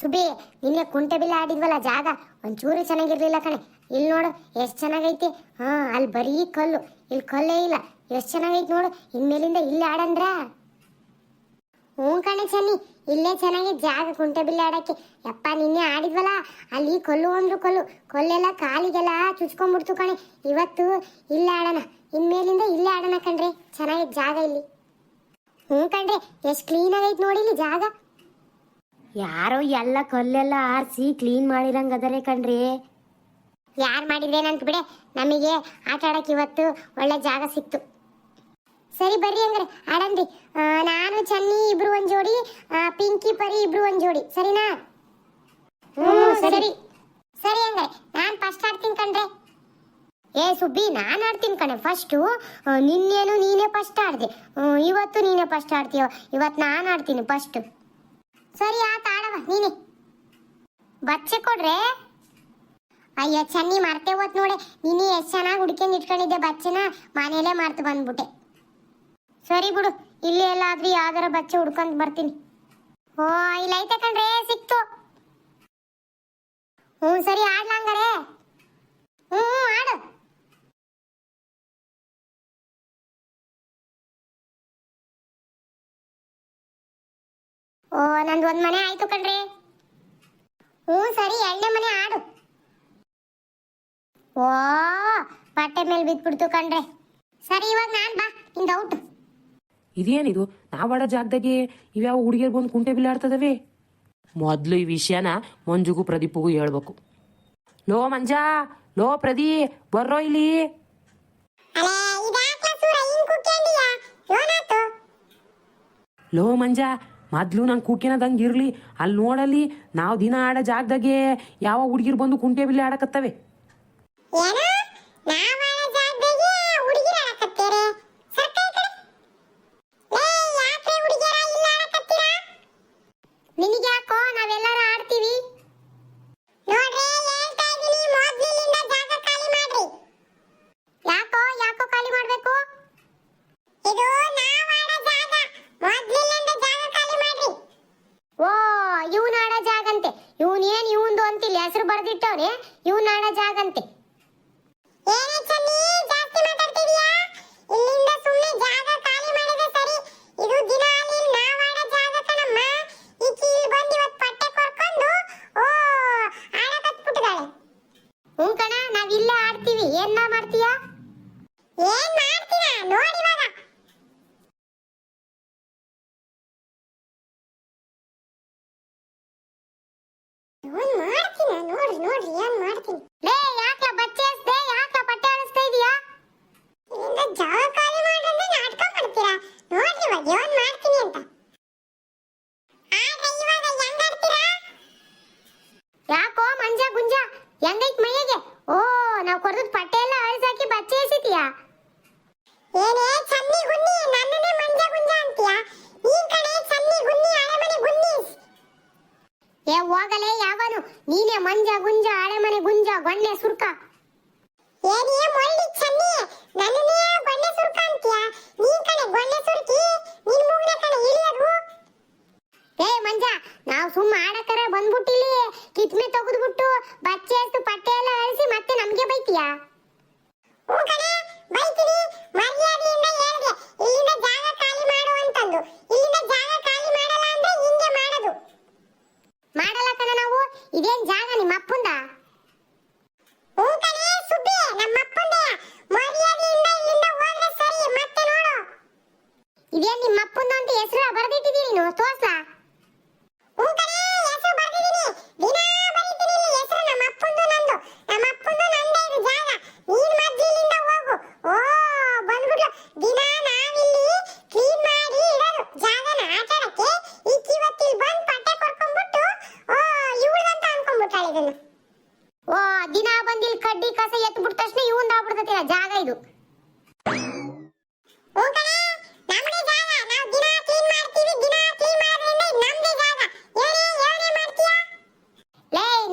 ಸುಬಿ, ನಿನ್ನೆ ಕುಂಟೆ ಬಿಲ್ಲ ಆಡಿದ್ವಲ್ಲ ಜಾಗ? ಒಂಚೂರು ಚೆನ್ನಾಗಿರ್ಲಿಲ್ಲ ಕಣೆ. ಇಲ್ಲಿ ನೋಡು, ಎಷ್ಟು ಚೆನ್ನಾಗೈತಿ. ಹಾ, ಅಲ್ಲಿ ಬರೀ ಕಲ್ಲು. ಇಲ್ಲಿ ಕಲ್ಲೇ ಇಲ್ಲ. ಎಷ್ಟು ಚೆನ್ನಾಗೈತಿ ನೋಡು. ಇನ್ಮೇಲಿಂದ ಇಲ್ಲಿ ಆಡಂದ್ರ? ಹ್ಞೂ ಕಣೆ ಚನ್ನಿ. ಇಲ್ಲೇ ಚೆನ್ನಾಗಿ ಜಾಗ ಕುಂಟೆ ಬಿಲ್ಲ ಆಡಕ್ಕೆ. ಯಪ್ಪ, ನಿನ್ನೆ ಆಡಿದ್ವಲ್ಲ? ಅಲ್ಲಿ ಕಲ್ಲು ಅಂದ್ರು ಕಲ್ಲು. ಕಲ್ಲೆಲ್ಲ ಕಾಲಿಗೆಲ್ಲ ಚುಚ್ಕೊಂಡ್ಬಿಡ್ತು ಕಣೆ. ಇವತ್ತು ಇಲ್ಲೇ ಆಡೋಣ. ಇನ್ಮೇಲಿಂದ ಇಲ್ಲೇ ಆಡೋಣ ಕಣ್ರಿ. ಚೆನ್ನಾಗೈತೆ ಜಾಗ ಇಲ್ಲಿ. ಹ್ಞೂ ಕಣ್ರಿ, ಎಷ್ಟು ಕ್ಲೀನ್ ಆಗೈತೆ ನೋಡಿ ಇಲ್ಲಿ ಜಾಗ. ಯಾರೋ ಎಲ್ಲ ಕಲ್ಲೆಲ್ಲ ಆರಿಸಿ ಕ್ಲೀನ್ ಮಾಡಿರಂಗ್ ಅದರೇ ಕಣ್ರಿ. ಯಾರು ಮಾಡಿದ್ರೇನಂತ ಬಿಡೆ ನಮಗೆ ಆಟ ಆಡಕ್ ಇವತ್ತು ಒಳ್ಳೆ ಜಾಗ ಸಿಕ್ತು. ಸರಿ ಬರ್ರಿ ಹಂಗಾರೆ ಆಡನ್ರಿ. ನಾನು ಚನ್ನಿ ಇಬ್ರು ಒಂದ್ ಜೋಡಿ ಪಿಂಕಿ ಪರಿ ಇಬ್ರು ಒಂದ್ ಜೋಡಿ. ಸರಿನಾ? ಹ್ಮ್ ಸರಿ. ಸರಿ. ಹಂಗಾರೆ ನಾನ್ ಫಸ್ಟ್ ಆಡ್ತೀನಿ ಕಣ್ರೆ. ಏ ಸುಬ್ಬಿ ನಾನು ಆಡ್ತೀನಿ ಕಣೆ. ಫಸ್ಟು ನಿನ್ನೇನು ನೀನೇ ಫಸ್ಟ್ ಆಡ್ದೆ. ಇವತ್ತು ನೀನೇ ಫಸ್ಟ್ ಆಡ್ತೀಯ? ಇವತ್ತು ನಾನು ಆಡ್ತೀನಿ ಫಸ್ಟ್ ಸರಿ ಆತ ಆಡವ ನೀನೆ. ಬಚ್ಚೆ ಕೊಡ್ರೆ? ಅಯ್ಯ ಚನ್ನಿ ಮರ್ತೆ ಹೋತ್ ನೋಡೆ. ನೀನು ಎಷ್ಟು ಚೆನ್ನಾಗಿ ಹುಡ್ಕೊಂಡು ಇಟ್ಕೊಂಡಿದ್ದೆ ಬಚ್ಚೆನ? ಮನೇಲೇ ಮರ್ತು ಬಂದ್ಬಿಟ್ಟೆ. ಸರಿ ಬಿಡು ಇಲ್ಲಿ ಎಲ್ಲಾದ್ರೂ ಯಾವ್ದಾರ ಬಚ್ಚೆ ಹುಡ್ಕೊಂಡ್ ಬರ್ತೀನಿ. ಓ ಇಲ್ಲ ಐತೆ ಕಣ್ರೆ ಸಿಕ್ತು. ಹ್ಞೂ ಸರಿ ಆಡ್ಲಂಗಾರೆ ಹ್ಞೂ, ಆಡು. ಓ ನಂದು ಒಂದ್ ಮನೆ ಆಯ್ತು ಕಣ್ರಿ. ಹ್ಞೂ ಸರಿ ಎರಡನೇ ಮನೆ ಆಡು. ಓ ಬಟ್ಟೆ ಮೇಲೆ ಬಿದ್ಬಿಡ್ತು ಕಣ್ರಿ. ಸರಿ ಇವಾಗ ನಾನ್ ಬಾ ನಿಂದ ಔಟ್. ಇದೇನಿದು? ನಾವು ಆಡೋ ಜಾಗದಾಗೆ ಇವ್ಯಾವ ಹುಡುಗಿಯರ್ ಬಂದು ಕುಂಟೆ ಬಿಲ್ಲಾಡ್ತದವೆ? ಮೊದ್ಲು ಈ ವಿಷಯನ ಮಂಜುಗೂ ಪ್ರದೀಪ್ಗೂ ಹೇಳ್ಬೇಕು. ಲೋ ಮಂಜಾ ಲೋ ಪ್ರದೀ ಬರ್ರೋ ಇಲ್ಲಿ. ಲೋ ಮಂಜ ಮೊದ್ಲು ನಂಗೆ ಕುಕ್ಕಿನದಂಗೆ ಇರಲಿ. ಅಲ್ಲಿ ನೋಡಲಿ, ನಾವು ದಿನ ಆಡೋ ಜಾಗದಾಗೆ ಯಾವ ಹುಡುಗಿರು ಬಂದು ಕುಂಟೆ ಬಿಲ್ಲಿ ಆಡಕತ್ತವೆ ನಾವಾಳ ಜಾಗದಾಗೆ ಹುಡುಗಿರ ಆಡಕತ್ತೀರಿ ಸರ್ಕ ಈ ಕಡೆ ಲೇ ಯಾಕ್ರೆ ಹುಡುಗಿಯರ ಇಲ್ಲ ಆಡಕತ್ತೀರಾ ನಿನಗೆ ಯಾಕೋ ನಾವೆಲ್ಲರೂ ಆಡ್ತೀವಿ ನೋಡ್ರಿ ಹೇಳ್ತಾ ಇದೀನಿ ಮೊದ್ಲಿನಿಂದ ಜಾಗ ಖಾಲಿ ಮಾಡ್ರಿ ಯಾಕೋ ಯಾಕೋ ಖಾಲಿ ಮಾಡ್ಬೇಕು ಇದು ನಾವಾಡ ಜಾಗ ಮೊದ್ಲಿನಿಂದ ಜಾಗ ಖಾಲಿ ಮಾಡ್ರಿ ಓ ಇವನ್ ಆಡೋ ಜಾಗಂತೆ ಇವನ್ ಏನ್ ಇವಂದು ಅಂತಿಲ್ಲ ಹೆಸರು ಬರ್ದಿಟ್ಟವ್ರೆ ಇವನ್ ಆಡೋ ಜಾಗಂತೆ ಏನೇ ಚನ್ನಿ ಜಾಸ್ತಿ ಮಾತಾಡ್ತಿದ್ಯಾ ಇಲ್ಲಿಂದ ಸುಮ್ಮನೆ ಜಾಗ ಖಾಲಿ ಮಾಡಿದ್ರೆ ಸರಿ ಇದು ದಿನ ಅಲ್ಲಿ ನಾವಾಡೋ ಜಾಗ ಕಣಮ್ಮ ಈಕಿ ಇಲ್ಲಿ ಬಂದು ಇವತ್ತು ಪಟ್ಟೆ ಕೊರ್ಕೊಂಡು ಓ ಆಡಕತ್ಬಿಟ್ಟಿದ್ದಾಳೆ ಹ್ಞೂ ಕಣ ನಾವ್ ಇಲ್ಲೇ ಆಡ್ತೀವಿ ಏನ್ ನಾ ಮಾಡ್ತೀಯಾ ಏನ್ ಮಾಡ್ತೀರಾ ನೋಡಿ ಇವಾಗ ಏನ್ ಮಾಡ್ತೀನ ನೋಡ್ರಿ ನೋಡ್ರಿ ಏನ್ ಮಾಡ್ತೀನಿ? ಲೇ ಯಾಕ್ಲ ಬಚ್ಚೆ ಹಸ್ದೆ ಯಾಕ್ಲ ಬಟ್ಟೆ ಅಳಿಸ್ತಾ ಇದೀಯಾ? ಇಲ್ಲಿಂದ ಜಾಗ ಖಾಲಿ ಮಾಡ್ರಂದ್ರೆ ನಾಟಕ ಮಾಡ್ತೀರಾ ನೋಡ್ರಿ ಇವಾಗ ಏನ್ ಮಾಡ್ತೀನಿ ಅಂತ ಆದ್ರೆ ಇವಾಗ ಹೆಂಗ್ ಆಡ್ತೀರಾ ಯಾಕೋ ಮಂಜ ಗುಂಜ ಹೆಂಗೈತ್ ಮೈಯಗೆ ಓ ನಾವ್ ಕೊಡ್ದದ್ ಪಟ್ಟೆ ಎಲ್ಲ ಅಳಿಸಾಕಿ ಬಚ್ಚೆ ಎಸಿತೀಯಾ ಏನೇ ಚನ್ನಿ ಗುನ್ನಿ ನನ್ನನ್ನೇ ಮಂಜ ಗುಂಜ ಅಂತೀಯಾ ನೀನ್ ಕಡೆ ಚನ್ನಿ ಗುನ್ನಿ ಅಳೆಮನೆ ಗುನ್ನೀಸ್ ಏ ಹೋಗಲೇ ಯಾವನು ನೀನೇ ಮಂಜ ಗುಂಜ ಹಳೆಮನೆ ಗುಂಜ ಗೊಣ್ಣೆ ಸುರ್ಕ. ಏನೇ ಮೊಳ್ಳಿ ಚನ್ನಿ ನನ್ನನೇ ಸುರ್ಕ ಏ ಮಂಜ, ನಾವು ಸುಮ್ಮ ಆಡಕರ ಬಂದ್ಬಿಟ್ಟಿಲಿ ಕಿತ್ಮೆ ತೆಗೆದ್ಬಿಟ್ಟು ಬಚ್ಚೆ ಅಷ್ಟು ಪಟ್ಟೆ ಎಲ್ಲ ಅಳಿಸಿ ಮತ್ತೆ ನಮ್ಗೆ ಬೈತೀಯಾ? ಹ್ಞೂ ಬೈತೀನಿ ಮರ್ಯಾದೆಯಿಂದ ಹೇಳ್ದೆ ಇಲ್ಲಿಂದ ಜಾಗ ಖಾಲಿ ಮಾಡು ಅಂತಂದು ಇಲ್ಲಿಂದ ಜಾಗ ಖಾಲಿ ಮಾಡಲ್ಲ ಅಂದ್ರೆ ಹಿಂಗೆ ಮಾಡೋದು ಮಾಡಲ್ಲ ಕಣ ನಾವು ಇದೇನ್ ಜಾಗ ನಿಮ್ಮ ಅಪ್ಪಂದ ಹ್ಞೂ ಕಣೆ ಸುಬ್ಬಿ ನಮ್ಮ ಅಪ್ಪಂದೆ ಮರ್ಯಾದೆಯಿಂದ ಇಲ್ಲಿಂದ ಹೋದ್ರೆ ಸರಿ ಮತ್ತೆ ನೋಡು ಇದೇನ್ ನಿಮ್ಮ ಅಪ್ಪಂದು ಅಂತ ಹೆಸರು ಬರೆದಿಟ್ಟಿದ್ದೀನಿ ನೀನು ತೋರ್ಸ. ಹ್ಞೂ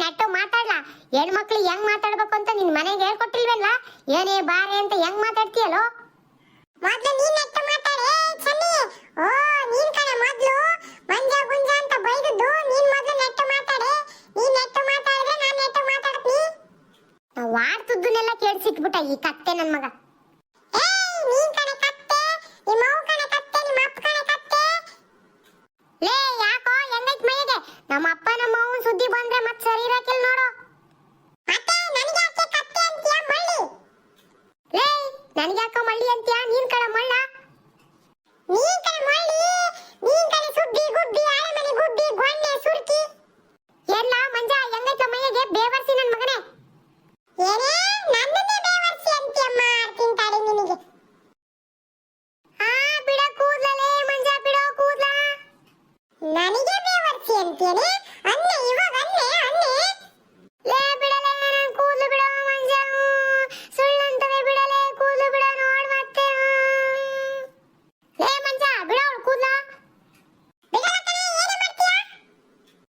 ಕೆಟ್ಟ ಮಾತಾಡ್ಲ? ಹೆಣ್ಮಕ್ಳು ಹೆಂಗ್ ಮಾತಾಡ್ಬೇಕು ಅಂತ ನಿನ್ ಮನೆಗೆ ಹೇಳ್ಕೊಟ್ಟಿಲ್ವಲ್ಲ ಏನೇ ಬಾರೆ ಅಂತ ಹೆಂಗ್ ಮಾತಾಡ್ತೀಯಲ್ಲೋ? ಮೊದ್ಲು ನೀನ್ ಅಟ್ಟ ಮಾತಾಡೆ. ಚನ್ನಿ. ಓ ನೀನ್ ಕಣ ಮೊದ್ಲು. ಮಂಜ ಗುಂಜ ಅಂತ ಬೈದದ್ದು ನೀನ್ ಮೊದ್ಲು ನೆಟ್ಟ ಮಾತಾಡೆ. ನೀನ್ ನೆಟ್ಟ ಮಾತಾಡಿದ್ರೆ ನಾನ್ ನೆಟ್ಟ ಮಾತಾಡ್ತೀನಿ. ವಾಡ್ತದ್ದನ್ನೆಲ್ಲ ಕೇಳಿಸಿಟ್ಬಿಟ್ಟ ಈ ಕತ್ತೆ ನನ್ ಮಗ. ನನಗೆ ಯಾಕೋ ಮಳ್ಳಿ ಅಂತೀಯ? ನೀನ್ ಕಣ ಮಳ್ಳ? ನೀನ್ ಕಣ ಮಳ್ಳಿ? ನೀನ್ ಕಣ ಸುಬ್ಬಿ ಗುಬ್ಬಿ ಆರಮನೆ ಗುಬ್ಬಿ ಗೊಣ್ಣೆ ಸುರ್ಕಿ. ಎಲ್ಲ ಮಂಜ, ಹೆಂಗೈತ ಮೈಗೆ ಬೇವರ್ಸಿ ನನ್ ಮಗನೇ. ಏನೇ, ನನ್ನನ್ನೇ ಬೇವರ್ಸಿ ಅಂತೀಯಮ್ಮ ತಿಂತಾಳೆ ನಿನಗೆ. ಆ, ಬಿಡ ಕೂದ್ಲಲೇ ಮಂಜ, ಬಿಡೋ ಕೂದ್ಲ. ನನಗೆ ಬೇವರ್ಸಿ ಅಂತೀಯನೇ?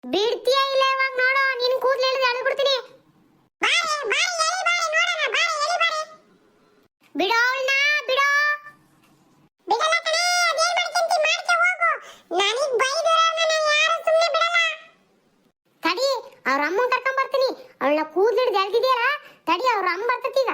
ಬಿಡ್ತೀಯ ಇಲ್ಲ ಇವಾಗ ನೋಡು, ನಿನ್ ಕೂದ್ಲು ಹೇಳಿದ್ರೆ ಅಳು ಬಿಡ್ತೀನಿ. ಬಿಡೋ ಅವಳನ್ನ, ಬಿಡೋ. ಬಿಡಲ್ಲ ಅದೇನ್ ಯಾರು ಬಿಡಲ್ಲ. ತಡಿ, ಅವ್ರ ಅಮ್ಮನ ಕರ್ಕೊಂಡ್ ಬರ್ತೀನಿ. ಅವಳ ಕೂದ್ಲು ಹಿಡಿದು ತಡಿ, ಅವ್ರ ಅಮ್ಮ ಬರ್ತತಿ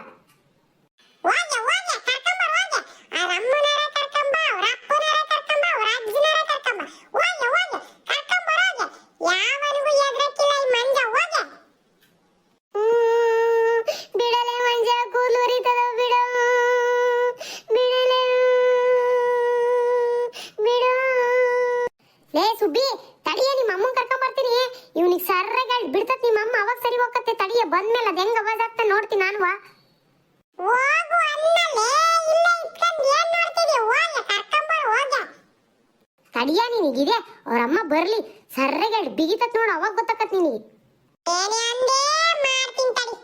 ತಡಿಯ ನಿನಗಿದೆ ಅವ್ರಮ್ಮ ಬರ್ಲಿ. ಸರ್ರೆಗೆ ಬಿಗಿತತ್ ನೋಡು ಅವಾಗ ಗೊತ್ತಾಕತ್ ನಿನಗೆ. ಏನೇ ಅಂದೇ ಮಾಡ್ತೀನಿ ತಡಿ.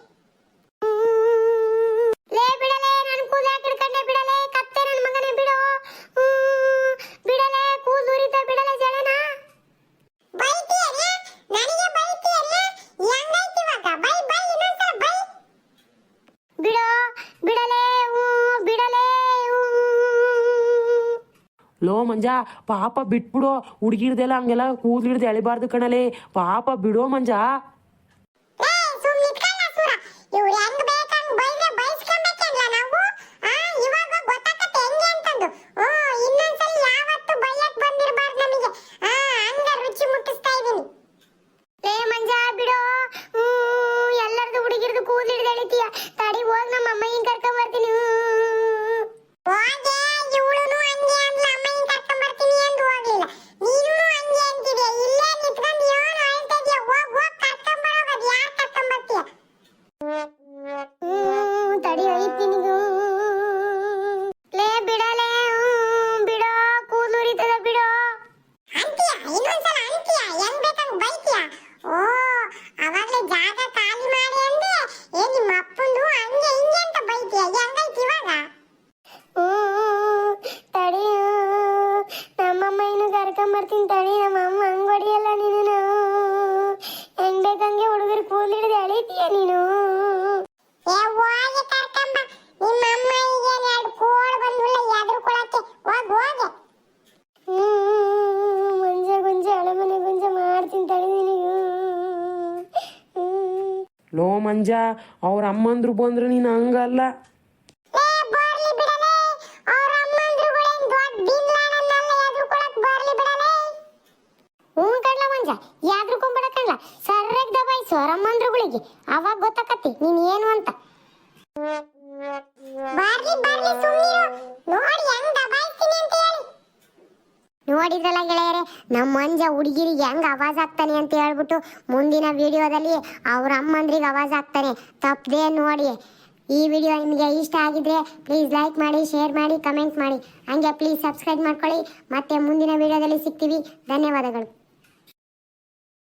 ಲೋ ಮಂಜ ಪಾಪ ಬಿಟ್ಬಿಡು ಹುಡುಗಿರ್ದೆಲ್ಲ ಹಂಗೆಲ್ಲ ಕೂದ್ಲಿಡ್ದು ಎಳಿಬಾರ್ದು ಕಣಲೇ ಪಾಪ ಬಿಡೋ ಮಂಜ ಲೋ ಮಂಜ, ಅವ್ರ ಅಮ್ಮಂದ್ರು ಬಂದ್ರು ನೀನು ಹಂಗಲ್ಲ. ಸರಿಯಾಗಿ ದಬಾಯಿಸು ಅವ್ರ ಅವಾಗ ಗೊತ್ತಾಕತ್ತಿ ನೀನು ಏನು ಅಂತ. ನಮ್ಮ ಮಂಜ ಹುಡುಗಿರಿಗೆ ಹೆಂಗ್ ಅವಾಜ್ ಆಗ್ತಾನೆ ಅಂತ ಹೇಳ್ಬಿಟ್ಟು ಮುಂದಿನ ವಿಡಿಯೋದಲ್ಲಿ ಅವ್ರ ಅಮ್ಮಂದ್ರಿಗೆ ಅವಾಜ್ ಆಗ್ತಾನೆ ತಪ್ಪದೆ ನೋಡಿ. ಈ ವಿಡಿಯೋ ನಿಮಗೆ ಇಷ್ಟ ಆಗಿದ್ರೆ ಪ್ಲೀಸ್ ಲೈಕ್ ಮಾಡಿ ಶೇರ್ ಮಾಡಿ ಕಮೆಂಟ್ ಮಾಡಿ. ಹಂಗೆ ಪ್ಲೀಸ್ ಸಬ್ಸ್ಕ್ರೈಬ್ ಮಾಡ್ಕೊಳ್ಳಿ. ಮತ್ತೆ ಮುಂದಿನ ವಿಡಿಯೋದಲ್ಲಿ ಸಿಗ್ತೀವಿ. ಧನ್ಯವಾದಗಳು.